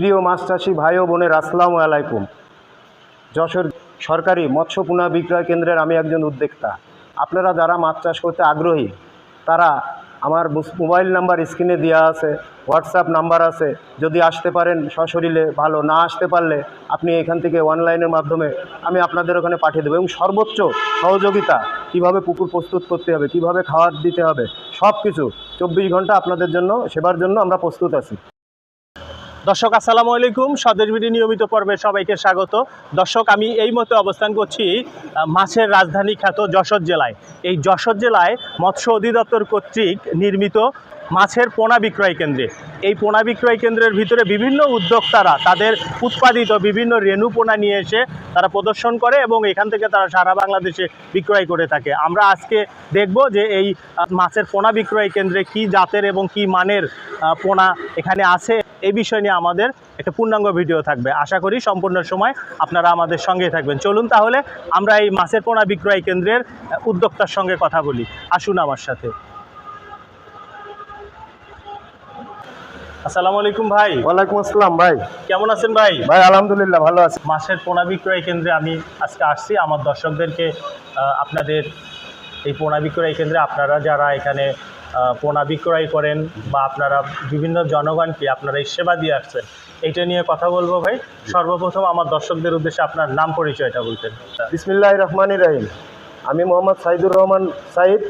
প্রিয় মাছ চাষি ভাই ও বোনের আসসালামু আলাইকুম। যশোর সরকারি মৎস্য পুনা বিক্রয় কেন্দ্রের আমি একজন উদ্যোক্তা। আপনারা যারা মাছ চাষ করতে আগ্রহী, তারা আমার মোবাইল নাম্বার স্ক্রিনে দেওয়া আছে, হোয়াটসঅ্যাপ নাম্বার আছে। যদি আসতে পারেন সশরীরে, ভালো না আসতে পারলে আপনি এখান থেকে অনলাইনের মাধ্যমে আমি আপনাদের ওখানে পাঠিয়ে দেবো। এবং সর্বোচ্চ সহযোগিতা, কীভাবে পুকুর প্রস্তুত করতে হবে, কীভাবে খাবার দিতে হবে সব কিছু চব্বিশ ঘণ্টা আপনাদের জন্য, সেবার জন্য আমরা প্রস্তুত আছি। দর্শক, আসসালামু আলাইকুম। স্বদেশ বিডি নিয়মিত পর্বে সবাইকে স্বাগত। দর্শক, আমি এই মতো অবস্থান করছি মাছের রাজধানী খ্যাত যশোর জেলায়। এই যশোর জেলায় মৎস্য অধিদপ্তর কর্তৃক নির্মিত মাছের পোনা বিক্রয় কেন্দ্রে। এই পোনা বিক্রয় কেন্দ্রের ভিতরে বিভিন্ন উদ্যোক্তারা তাদের উৎপাদিত বিভিন্ন রেণু পোনা নিয়ে এসে তারা প্রদর্শন করে এবং এখান থেকে তারা সারা বাংলাদেশে বিক্রয় করে থাকে। আমরা আজকে দেখব যে এই মাছের পোনা বিক্রয় কেন্দ্রে কি জাতের এবং কি মানের পোনা এখানে আছে। এই বিষয় নিয়ে আমাদের একটা পূর্ণাঙ্গ ভিডিও থাকবে। আশা করি সম্পূর্ণ সময় আপনারা আমাদের সঙ্গে থাকবেন। চলুন তাহলে আমরা এই মাছের পোনা বিক্রয় কেন্দ্রের উদ্যোক্তার সঙ্গে কথা বলি। আসুন আমার সাথে। আসসালামু আলাইকুম ভাই। ওয়ালাইকুম আসসালাম ভাই। কেমন আছেন ভাই? ভাই আলহামদুলিল্লাহ ভালো আছি। মাছের পোনা বিক্রয় কেন্দ্রে আমি আজকে আসছি। আমার দর্শকদেরকে আপনাদের এই পোনা বিক্রয় কেন্দ্রে আপনারা যারা এখানে পোনা বিক্রয় করেন বা আপনারা বিভিন্ন জনগণকে আপনারা এই সেবা দিয়ে আসছেন, এইটা নিয়ে কথা বলব ভাই। সর্বপ্রথম আমার দর্শকদের উদ্দেশ্যে আপনার নাম পরিচয়টা বলতেন। বিসমিল্লাহ রহমান রাহিম। আমি মোহাম্মদ সাইদুর রহমান সাইদ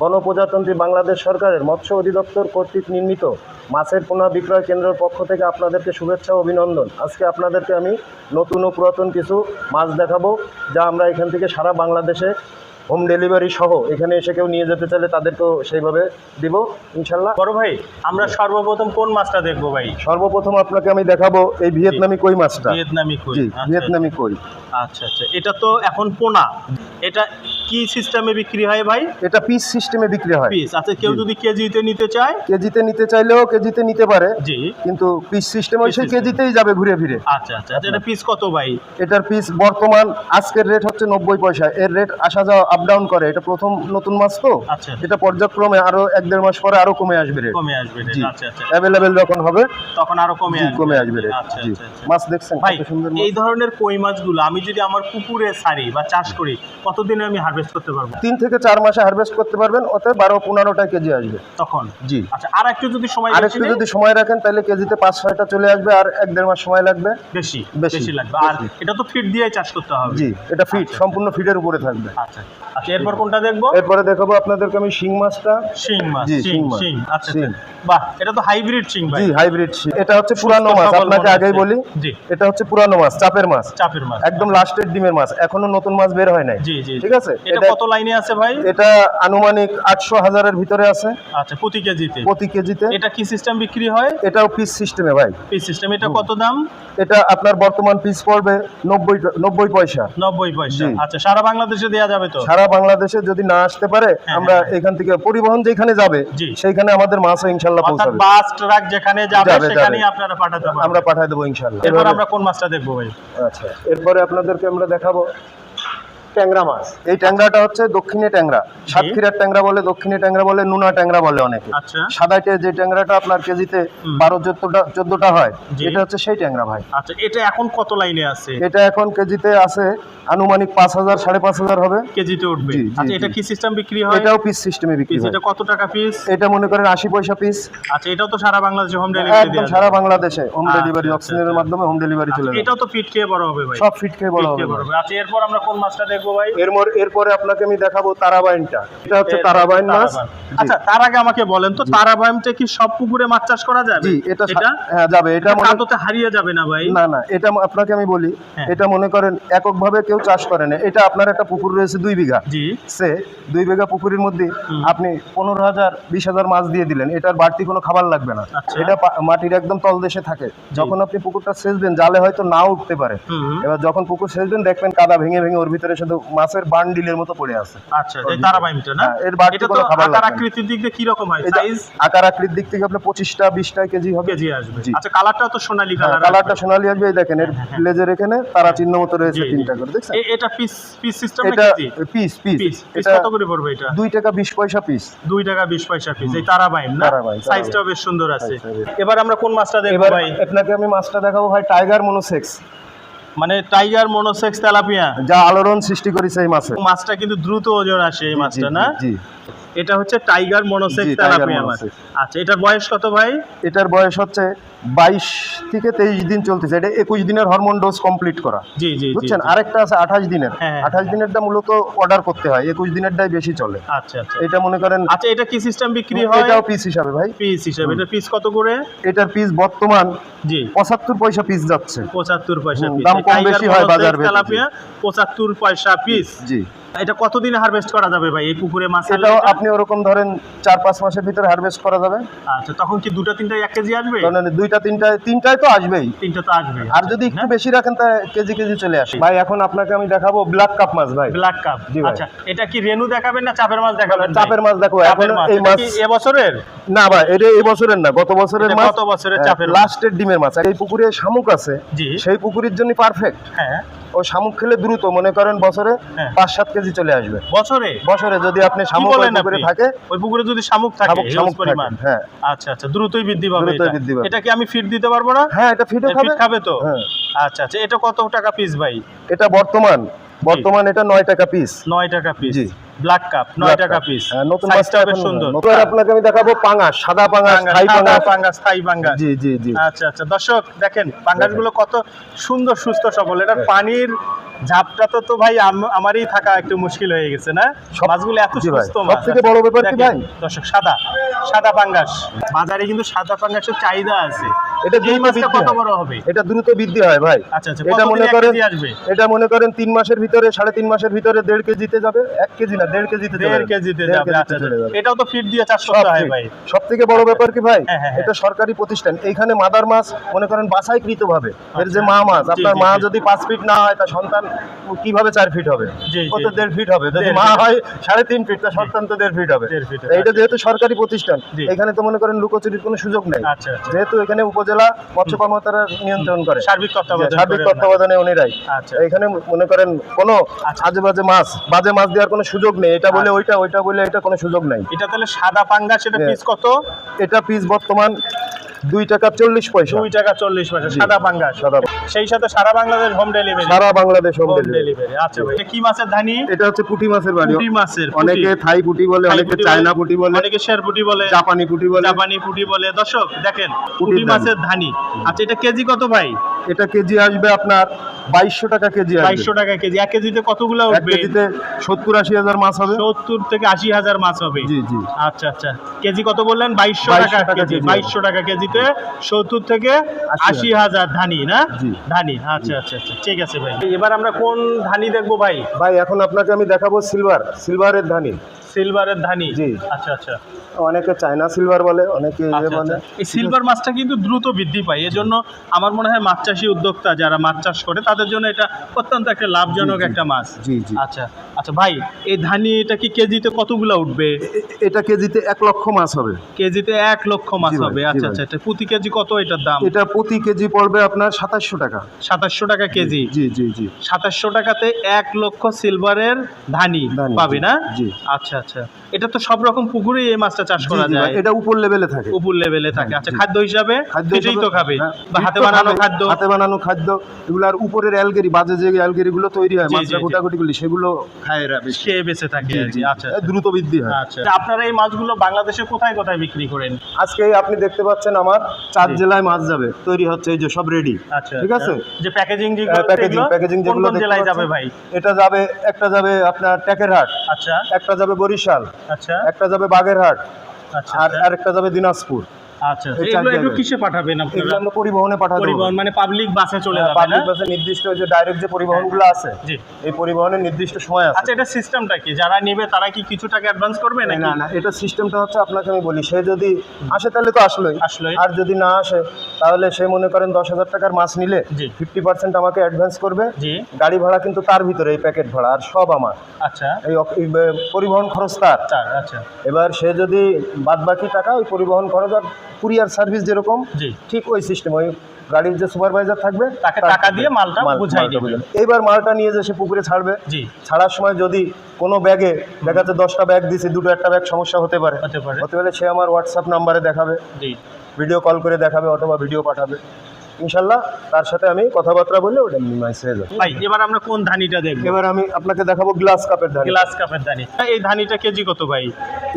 বনপ্রজাতন্ত্রী বাংলাদেশ সরকারের মৎস্য অধিদপ্তর কর্তৃক নির্মিত মাছের পুনঃ বিক্রয় কেন্দ্রের পক্ষ থেকে আপনাদেরকে শুভেচ্ছা অভিনন্দন। আজকে আপনাদেরকে আমি নতুন ও পুরাতন কিছু মাছ দেখাবো, যা আমরা এখান থেকে সারা বাংলাদেশে হোম ডেলিভারি সহ এখানে এসে কেউ নিয়ে যেতে চাইলে তাদেরকেও সেইভাবে দিব ইনশাল্লাহ বড় ভাই আমরা সর্বপ্রথম কোন মাছটা দেখব ভাই? সর্বপ্রথম আপনাকে আমি দেখাবো এই ভিয়েতনামি কই মাছটা। ভিয়েতনামি কই। আচ্ছা, ভিয়েতনামি কই। আচ্ছা আচ্ছা। এটা তো এখন পোনা। এটা কি সিস্টেমে বিক্রি হয় ভাই? এটা পিস সিস্টেমে বিক্রি হয়। পিস আচ্ছা কেউ। যদি কেজিতে নিতে চায়? কেজিতে নিতে চাইলেও কেজিতে নিতে পারে জি। কিন্তু পিস সিস্টেম ওই সেই কেজিতেই যাবে ঘুরে ফিরে। আচ্ছা আচ্ছা আচ্ছা, এটা পিস কত ভাই? এটার পিস বর্তমান আজকের রেট হচ্ছে নব্বই পয়সা। এর রেট আসা যাওয়া আপ ডাউন করে। এটা প্রথম নতুন মাছ তো। আচ্ছা। এটা পর্যায়ক্রমে আরও এক দেড় মাস পরে আরও কমে আসবে রেট কমে আসবে রে। জি। আচ্ছা আচ্ছা। অ্যাভেলেবেল যখন হবে তখন আরও কমে আসবে। কমে আসবে রেট আচ্ছা আচ্ছা আচ্ছা। মাছ দেখছেন কত সুন্দর এই ধরনের কই মাছগুলো আমি যদি আমার পুকুরে ছাড়ি বা চাষ করি কতদিনে আমি হারভেস্ট করতে পারব তিন থেকে চার মাসে হারভেস্ট করতে পারবেন ওতে বারো পনেরোটা কেজি আসবে। তখন? জি। আচ্ছা আর একটু যদি সময় আর একটু যদি সময় রাখেন তাহলে কেজিতে পাঁচ ছয়টা চলে আসবে আর এক দেড় মাস সময় লাগবে। বেশি বেশি, লাগবে। আর এটা তো ফিট দিয়ে চাষ করতে হবে। জি এটা ফিট সম্পূর্ণ ফিটের উপরে থাকবে। আচ্ছা আচ্ছা এরপর কোনটা দেখব? এরপরে দেখাবো আপনাদেরকে আমি শিং মাছটা। শিং মাছ জি, শিং শিং মাছ। আচ্ছা আচ্ছা। বাহ এটা তো হাইব্রিড শিং ভাই। জি হাইব্রিড এটা হচ্ছে পুরানো মাছ আপনাকে আগেই বলি। জি। এটা হচ্ছে পুরানো মাছ চাপের মাছ। চাপের মাছ। একদম লাস্টের ডিমের মাছ এখনও নতুন মাছ বের হয় নাই। জি জি ঠিক আছে? এটা কত লাইনে আছে ভাই? এটা আনুমানিক আটশো হাজারের ভিতরে আছে। আচ্ছা প্রতি কেজিতে? প্রতি কেজিতে। এটা কি সিস্টেম বিক্রি হয়? এটাও পিস সিস্টেমে ভাই। পিস সিস্টেম এটা কত দাম? এটা আপনার বর্তমান পিস পড়বে নব্বই নব্বই পয়সা। নব্বই পয়সা। আচ্ছা সারা বাংলাদেশে দেওয়া যাবে তো? সারা বাংলাদেশে যদি না আসতে পারে হ্যাঁ, আমরা হ্যাঁ। এখান থেকে পরিবহন যেখানে যাবে। সেইখানে আমাদের মাছও ইনশাল্লাহ পৌঁছাবে। বাস ট্রাক যেখানে যাবে যাবে। আপনারা পাঠাতে পারবেন। আমরা পাঠাই দেবো ইনশাল্লাহ এরপর আমরা কোন মাছটা দেখব ভাই? আচ্ছা এরপরে আপনাদেরকে আমরা দেখাবো ট্যাংরা মাছ। এই ট্যাংরাটা হচ্ছে দক্ষিণে ট্যাংরা। সাতক্ষীরার ট্যাংরা বলে দক্ষিণে ট্যাংরা বলে নুনা ট্যাংরা বলে অনেকে। আচ্ছা। সাদাইটে যে ট্যাংরাটা আপনার কেজিতে বারো চোদ্দটা চোদ্দটা হয় এটা হচ্ছে সেই ট্যাংরা ভাই। আচ্ছা এটা এখন কত লাইনে আছে? এটা এখন কেজিতে আছে আনুমানিক পাঁচ হাজার সাড়ে পাঁচ হাজার হবে। কেজিতে উঠবে। আচ্ছা এটা কি সিস্টেম বিক্রি হয়? এটাও পিস সিস্টেমে বিক্রি হয়। এটা কত টাকা পিস এটা মনে করেন আশি পয়সা পিস আচ্ছা এটাও তো সারা বাংলাদেশে হোম ডেলিভারি একদম সারা বাংলাদেশে হোম আচ্ছা, ডেলিভারি আচ্ছা, অক্সিজেনের আচ্ছা। মাধ্যমে হোম ডেলিভারি চলে যাবে। এটাও তো ফিট খেয়ে বড় হবে ভাই। সব ফিট খেয়ে বড় হবে খেয়ে বড় হবে। আচ্ছা এরপর আমরা কোন মাছটা দেখব ভাই। এর এরপরে আপনাকে আমি দেখাবো তারাবাইনটা। এটা হচ্ছে তারাবাইন মাছ। আচ্ছা তার আগে আমাকে বলেন তো তারাবাইমটা কি সব পুকুরে মাছ চাষ করা যাবে? জি এটা হ্যাঁ যাবে। এটা হারিয়ে যাবে না ভাই? না না এটা আপনাকে আমি বলি। হ্যাঁ। এটা মনে করেন এককভাবে কেউ চাষ করে না। এটা আপনার একটা পুকুর রয়েছে দুই বিঘা। জি। সে দুই বিঘা পুকুরের মধ্যে আপনি পনেরো হাজার বিশ হাজার মাছ দিয়ে দিলেন। এটার বাড়তি কোনো খাবার লাগবে না। আচ্ছা। এটা মাটির একদম তলদেশে থাকে। যখন আপনি পুকুরটা সেচবেন জালে হয়তো নাও উঠতে পারে। এবার যখন পুকুর সেচবেন দেখবেন কাদা ভেঙে ভেঙে ওর ভিতরে শুধু কিন্তু মাছের বান্ডিলের মতো পড়ে আছে। আচ্ছা এই তারাবাইমটা না? হ্যাঁ, এর বাড়তি কোনো খাবার আকার আকৃতির দিক দিয়ে কি রকম হয় সাইজ আকার আকৃতির দিক থেকে আপনার পঁচিশটা বিশটা কেজি হবে। কেজি আসবে। আচ্ছা কালারটা তো সোনালী কালার কালারটা সোনালি আসবে এই দেখেন এর লেজের এখানে তারা চিহ্ন মতো রয়েছে জি, জি। তিনটা করে দেখছেন? এটা পিস পিস সিস্টেম এটা পিস এটা কত করে পড়বে এটা? দুই টাকা বিশ পয়সা পিস টাকা বিশ পয়সা পিস এই তারাবাইম না। সাইজটাও বেশ সুন্দর আছে। এবার আমরা কোন মাছটা দেখব ভাই? আপনাকে আমি মাছটা দেখাবো ভাই টাইগার মনোসেক্স মানে টাইগার মনোসেক্স তেলাপিয়া। যা আলোড়ন সৃষ্টি করেছে এই মাছে। মাছটা কিন্তু দ্রুত ওজন আসে এই মাছটা না? জি। এটা হচ্ছে টাইগার টাইগার তেলাপিয়া আচ্ছা এটার বয়স কত ভাই? এটার বয়স হচ্ছে বাইশ থেকে তেইশ দিন চলতেছে। এটা একুশ দিনের হরমোন ডোজ কমপ্লিট করা। জি জি বুঝছেন? আরেকটা আছে আঠাশ দিনের। হ্যাঁ, হ্যাঁ। আঠাশ দিনেরটা মূলত অর্ডার করতে হয়। একুশ দিনেরটাই বেশি চলে। আচ্ছা আচ্ছা। এটা মনে করেন আচ্ছা এটা কি সিস্টেম বিক্রি হয়? এটাও পিস হিসাবে ভাই। পিস হিসাবে। এটা পিস কত করে? এটার পিস বর্তমান জি। পঁচাত্তর পয়সা পিস যাচ্ছে। পঁচাত্তর পয়সা পিস দাম কম বেশি হয় বাজার তেলাপিয়া পঁচাত্তর পয়সা পিস জি। এটা কতদিনে হারভেস্ট করা যাবে ভাই? এই পুকুরে মাছ এটাও এটা? আপনি ওরকম ধরেন চার পাঁচ মাসের ভিতরে হারভেস্ট করা যাবে। আচ্ছা তখন কি দুটো তিনটা এক কেজি আসবে? কারণ দুইটা তিনটায় তিনটায় তো আসবেই। তিনটা তো আসবে আর যদি একটু বেশি রাখেন তা কেজি কেজি চলে আসে। ভাই এখন আপনাকে আমি দেখাবো ব্ল্যাক কাপ মাছ ভাই। ব্ল্যাক কাপ জি আচ্ছা এটা কি রেনু দেখাবেন না চাপের মাছ দেখাবেন? চাপের মাছ দেখো এখন এই মাছ কি এবছরের না ভাই এটা এই বছরের না গত বছরের মাছ। গত বছরের চাপের লাস্টের ডিমের মাছ। এই পুকুরে শামুক আছে। জি। সেই পুকুরের জন্য পারফেক্ট হ্যাঁ। ও শামুক খেলে দ্রুত মনে করেন বছরে হ্যাঁ। পাঁচ সাত কেজি চলে আসবে। বছরে? বছরে যদি আপনি শামুক পুকুরে থাকে ওই পুকুরে যদি শামুক থাকে শামুক পরিমাণ? হ্যাঁ। আচ্ছা আচ্ছা দ্রুতই বৃদ্ধি পাবে দ্রুতই এটা। বৃদ্ধি পাবে। এটা কি আমি ফিট দিতে পারব না? হ্যাঁ এটা ফিটে ফিট খাবে। খাবে তো? হ্যাঁ। আচ্ছা আচ্ছা এটা কত টাকা পিস ভাই? এটা বর্তমান বর্তমান এটা নয় টাকা পিস নয় টাকা পিস জি। ব্ল্যাক কাপ নয় টাকা পিস নতুন মাছটা বেশ সুন্দর। নতুন। আপনাকে আমি দেখাবো পাঙাশ সাদা পাঙ্গাস, থাই পাঙ্গাস। থাই পাঙ্গাস। জি জি জি। আচ্ছা আচ্ছা। দর্শক দেখেন পাঙ্গাসগুলো কত সুন্দর সুস্থ সবল। এটার হ্যাঁ। পানির ঝাপটা তো তো ভাই আমারই থাকা একটু মুশকিল হয়ে গেছে না? মাছগুলো এত সুস্থ মাছ। বড় ব্যাপার কি ভাই? দর্শক সাদা সাদা পাঙ্গাস। বাজারে কিন্তু সাদা পাঙ্গাসের চাহিদা আছে। এটা মাছটা বৃদ্ধি কত বড় হবে? এটা দ্রুত বৃদ্ধি হয় ভাই। আচ্ছা আচ্ছা এটা মনে করেন এটা মনে করেন তিন মাসের ভিতরে সাড়ে তিন মাসের ভিতরে দেড় কেজিতে যাবে। এক কেজি না দেড় কেজিতে দেড় কেজিতে যাবে আচ্ছা। এটাও তো ফিট দিয়ে চাষ হয় ভাই। সব থেকে বড় ব্যাপার কি ভাই? হ্যাঁ, হ্যাঁ, এটা সরকারি প্রতিষ্ঠান। এইখানে মাদার মাছ মনে করেন বাছাইকৃত ভাবে এর যে। মা মাছ আপনার মা যদি পাঁচ ফিট না হয় তার সন্তান কীভাবে চার ফিট হবে? জি, ও তো দেড় ফিট হবে? যদি মা হয় সাড়ে তিন ফিট তার সন্তান তো দেড় ফিট হবে। তো এটা যেহেতু সরকারি প্রতিষ্ঠান এখানে তো মনে করেন লুকোচুরির কোনো সুযোগ নেই। যেহেতু এখানে উপজেলা মৎস্য কর্মকর্তারা নিয়ন্ত্রণ করে। সার্বিক তত্ত্বাবধান সার্বিক। তত্ত্বাবধানে উনিরাই। আচ্ছা। এখানে মনে করেন কোনো আচ্ছা। আজে বাজে মাছ বাজে মাছ দেওয়ার কোনো সুযোগ নেই। এটা বলে ওইটা ওইটা বলে এটা কোনো সুযোগ নাই। এটা তাহলে সাদা পাঙ্গা হ্যাঁ। পিস কত? এটা পিস বর্তমান দুই টাকা চল্লিশ পয়সা। দুই টাকা চল্লিশ পয়সা সাদা পাঙ্গাস সাদা সেই সাথে সারা বাংলাদেশ হোম ডেলিভারি সারা বাংলাদেশ হোম ডেলিভারি আচ্ছা ভাই এটা কি মাছের ধানি? এটা হচ্ছে পুঁটি মাছের বাড়ি। পুঁটি মাছের অনেকে থাই পুঁটি বলে অনেকে চায়না পুঁটি বলে অনেকে শের পুঁটি বলে জাপানি পুঁটি বলে। জাপানি পুঁটি বলে। দর্শক দেখেন পুঁটি মাছের ধানি। আচ্ছা এটা কেজি কত ভাই? এটা কেজি আসবে আপনার বাইশশো টাকা কেজি বাইশশো টাকা কেজি। এক কেজিতে কতগুলো উঠবে? কেজিতে সত্তর আশি হাজার মাছ হবে। সত্তর থেকে আশি হাজার মাছ হবে। জি জি। আচ্ছা আচ্ছা। কেজি কত বললেন? বাইশশো টাকা কেজি। কেজি। বাইশশো টাকা কেজিতে সত্তর থেকে আশি আশি হাজার। ধানি না? ধানি আচ্ছা আচ্ছা আচ্ছা ঠিক আছে ভাই। এবার আমরা কোন ধানি দেখব ভাই? ভাই এখন আপনাকে আমি দেখাবো সিলভার সিলভারের ধানি। সিলভারের ধানি? জি। আচ্ছা আচ্ছা। অনেকে চায়না সিলভার বলে অনেকে ইয়ে আচ্ছা, বলে। আচ্ছা। এই সিলভার মাছটা কিন্তু দ্রুত বৃদ্ধি পায়। এজন্য আমার মনে হয় মাছ চাষি উদ্যোক্তা যারা মাছ চাষ করে তাদের জন্য এটা অত্যন্ত একটা লাভজনক। একটা মাছ। জি জি। আচ্ছা আচ্ছা। ভাই এই ধানি এটা কি কেজিতে কতগুলো উঠবে? এটা কেজিতে এক লক্ষ মাছ হবে। কেজিতে এক লক্ষ মাছ হবে। আচ্ছা আচ্ছা। আচ্ছা প্রতি কেজি কত এটার দাম? এটা প্রতি কেজি পড়বে আপনার সাতাশশো টাকা। সাতাশশো টাকা কেজি। জি জি জি। সাতাশশো টাকাতে এক লক্ষ সিলভারের ধানি ধানি, পাবে না? জি। আচ্ছা আচ্ছা। এটা তো সব রকম পুকুরেই এই মাছটা চাষ করা যায়। এটা উপর লেভেলে থাকে। উপর লেভেলে থাকে। আচ্ছা খাদ্য হিসাবে এটাই তো খাবে। হ্যাঁ, বা হাতে বানানো খাদ্য। হাতে বানানো খাদ্য এগুলো আর উপরের অ্যালগেরি বাজে যে অ্যালগেরিগুলো তৈরি হয় জি। গোটাগুটিগুলি সেগুলো খায় এরা খেয়ে বেঁচে থাকে আর কি। আচ্ছা। দ্রুত বৃদ্ধি হয়। আচ্ছা। আপনারা এই মাছগুলো বাংলাদেশে কোথায় কোথায় বিক্রি করেন? আজকে আপনি দেখতে পাচ্ছেন আমার চার জেলায় মাছ যাবে তৈরি হচ্ছে এই যে সব রেডি আচ্ছা ঠিক আচ্ছা। আছে? যে প্যাকেজিং হ্যাঁ, প্যাকেজিং প্যাকেজিং যেগুলো জেলায় যাবে ভাই? এটা যাবে একটা যাবে আপনার টেকেরহাট আচ্ছা। একটা যাবে বরিশাল আচ্ছা। একটা যাবে বাগেরহাট আচ্ছা আর একটা আরেকটা যাবে দিনাজপুর। আচ্ছা এগুলো এগুলো কিসে পাঠাবেন এগুলো আমরা পরিবহনে পাঠাবো পরিবহন মানে পাবলিক বাসে চলে যাবে না? পাবলিক বাসে নির্দিষ্ট যে ডাইরেক্ট যে পরিবহনগুলো আছে জি। এই পরিবহনের নির্দিষ্ট সময় আছে। আচ্ছা এটা সিস্টেমটা কি? যারা নেবে তারা কি কিছু টাকা অ্যাডভান্স করবে নাকি? না না এটা সিস্টেমটা হচ্ছে আপনাকে আমি বলি সে যদি আসে তাহলে তো আসলোই। আসলোই। আর যদি না আসে তাহলে সে মনে করেন দশ হাজার টাকার মাছ নিলে। ফিফটি পার্সেন্ট আমাকে অ্যাডভান্স করবে। গাড়ি ভাড়া কিন্তু তার ভিতরে এই প্যাকেট ভাড়া আর সব আমার। আচ্ছা। এই পরিবহন খরচ তার। আচ্ছা। এবার সে যদি বাদ বাকি টাকা ওই পরিবহন খরচ আর কুরিয়ার সার্ভিস যেরকম ঠিক ওই সিস্টেম ওই গাড়ির যে সুপারভাইজার থাকবে তাকে টাকা দিয়ে মালটা মাল- বুঝাই দিবে। এইবার মালটা নিয়ে যে সে পুকুরে ছাড়বে জি। ছাড়ার সময় যদি কোনো ব্যাগে দেখাতে দশটা ব্যাগ দিছি দুটো একটা ব্যাগ সমস্যা হতে পারে। হতে পারে। সে আমার হোয়াটসঅ্যাপ নাম্বারে দেখাবে জি। ভিডিও কল করে দেখাবে অথবা ভিডিও পাঠাবে। ইনশাল্লাহ তার সাথে আমি কথাবার্তা বললে ওটা মিনিমাইজ হয়ে যাবে। ভাই এবার আমরা কোন ধানিটা দেখব? এবার আমি আপনাকে দেখাবো গ্লাস কাপের ধান। গ্লাস কাপের ধানি। এই ধানিটা কেজি কত ভাই?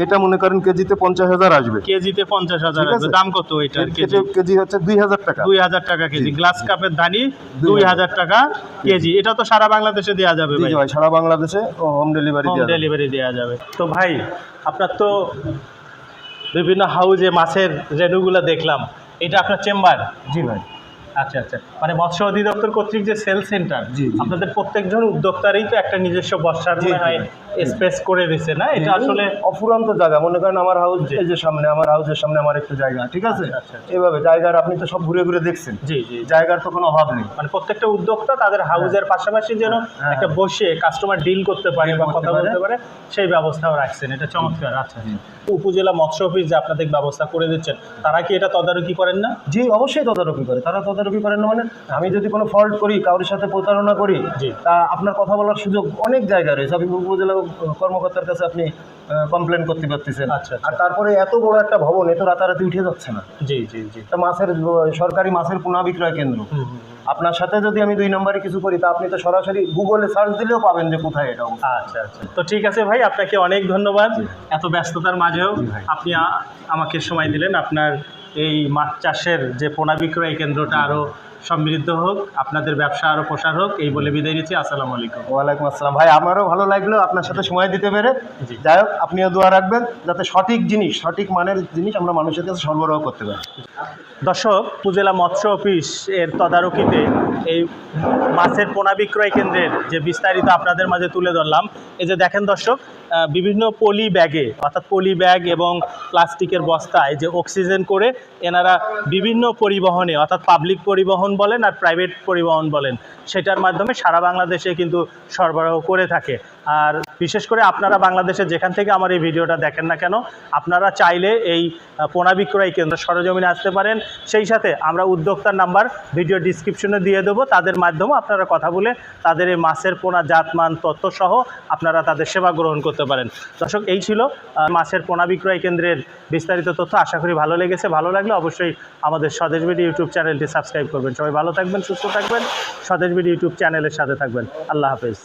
এটা মনে করেন কেজিতে পঞ্চাশ হাজার আসবে। কেজিতে পঞ্চাশ হাজার আসবে। দাম কত এটার কেজি কেজি? হচ্ছে দুই হাজার টাকা। দুই হাজার টাকা কেজি। গ্লাস কাপের ধানি দুই হাজার। টাকা কেজি। এটা তো সারা বাংলাদেশে দেওয়া যাবে ভাই। সারা বাংলাদেশে হোম ডেলিভারি হোম ডেলিভারি দেওয়া যাবে। তো ভাই আপনার তো বিভিন্ন হাউজে মাছের রেনুগুলো দেখলাম। এটা আপনার চেম্বার জি ভাই। আচ্ছা আচ্ছা। মানে মৎস্য অধিদপ্তর কর্তৃক যে সেল সেন্টার। আপনাদের প্রত্যেকজন উদ্যোক্তারই তো একটা নিজস্ব বর্ষার হয় স্পেস করে দিছে না? এটা আসলে অফুরন্ত জায়গা। মনে করেন আমার হাউস এই যে সামনে আমার হাউসের সামনে আমার একটু জায়গা ঠিক আছে? আচ্ছা, আচ্ছা, আচ্ছা। এভাবে জায়গার আপনি তো সব ঘুরে ঘুরে দেখছেন। জি জি জায়গার তো কোনো অভাব নেই। মানে প্রত্যেকটা উদ্যোক্তা তাদের হাউজের পাশাপাশি যেন হ্যাঁ। একটা বসে কাস্টমার ডিল করতে পারে বা কথা। বলতে পারে সেই ব্যবস্থাও রাখছেন। এটা চমৎকার আচ্ছা উপজেলা মৎস্য অফিস যে আপনাদের ব্যবস্থা করে দিচ্ছেন তারা কি এটা তদারকি করেন না? জি অবশ্যই তদারকি করে। তারা তদারকি করেন না মানে আমি যদি কোনো ফল্ট করি কারোর সাথে প্রতারণা করি। তা আপনার কথা বলার সুযোগ অনেক জায়গায় রয়েছে আপনি উপজেলা কর্মকর্তার কাছে আপনি কমপ্লেন করতে পারতেছেন আচ্ছা, আচ্ছা। আর তারপরে এত বড় একটা ভবন এত রাতারাতি উঠে যাচ্ছে না জি জি জি তা মাছের সরকারি মাছের পুনা বিক্রয় কেন্দ্র। আপনার সাথে যদি আমি দুই নম্বরে কিছু করি তা আপনি তো সরাসরি গুগলে সার্চ দিলেও পাবেন যে কোথায় এটা। আচ্ছা আচ্ছা তো ঠিক আছে ভাই আপনাকে অনেক ধন্যবাদ এত ব্যস্ততার মাঝেও। আপনি আমাকে সময় দিলেন আপনার এই মাছ চাষের যে পোনা বিক্রয় কেন্দ্রটা আরও সমৃদ্ধ হোক আপনাদের ব্যবসা আরও প্রসার হোক এই বলে বিদায় নিচ্ছি। আসসালামু আলাইকুম। ওয়ালাইকুম আসসালাম। ভাই আমারও ভালো লাগল আপনার সাথে সময় দিতে পেরে। জি। যাই হোক আপনিও দোয়া রাখবেন যাতে সঠিক জিনিস সঠিক মানের জিনিস আমরা মানুষের কাছে সরবরাহ করতে পারি। দর্শক উপজেলা মৎস্য অফিস এর তদারকিতে এই মাছের পোনা বিক্রয় কেন্দ্রের যে বিস্তারিত আপনাদের মাঝে তুলে ধরলাম এই যে দেখেন দর্শক বিভিন্ন পলি ব্যাগে অর্থাৎ পলি ব্যাগ এবং প্লাস্টিকের বস্তায় যে অক্সিজেন করে এনারা বিভিন্ন পরিবহনে অর্থাৎ পাবলিক পরিবহন বলেন আর প্রাইভেট পরিবহন বলেন সেটার মাধ্যমে সারা বাংলাদেশে কিন্তু সরবরাহ করে থাকে। আর বিশেষ করে আপনারা বাংলাদেশে যেখান থেকে আমার এই ভিডিওটা দেখেন না কেন, আপনারা চাইলে এই পোনা বিক্রয় কেন্দ্র সরজমিনে আসতে পারেন। সেই সাথে আমরা উদ্যোক্তার নাম্বার ভিডিও ডিসক্রিপশনে দিয়ে দেবো। তাদের মাধ্যমে আপনারা কথা বলে তাদের এই মাছের পোনা, জাতমান তথ্য সহ আপনারা তাদের সেবা গ্রহণ করতে পারেন। দর্শক, এই ছিল মাছের পোনা বিক্রয় কেন্দ্রের বিস্তারিত তথ্য। আশা করি ভালো লেগেছে। ভালো লাগলে অবশ্যই আমাদের স্বদেশ বিডি ইউটিউব চ্যানেলটি সাবস্ক্রাইব করবেন। সবাই ভালো থাকবেন, সুস্থ থাকবেন। স্বদেশ বিডি ইউটিউব চ্যানেলের সাথে থাকবেন। আল্লাহ হাফেজ।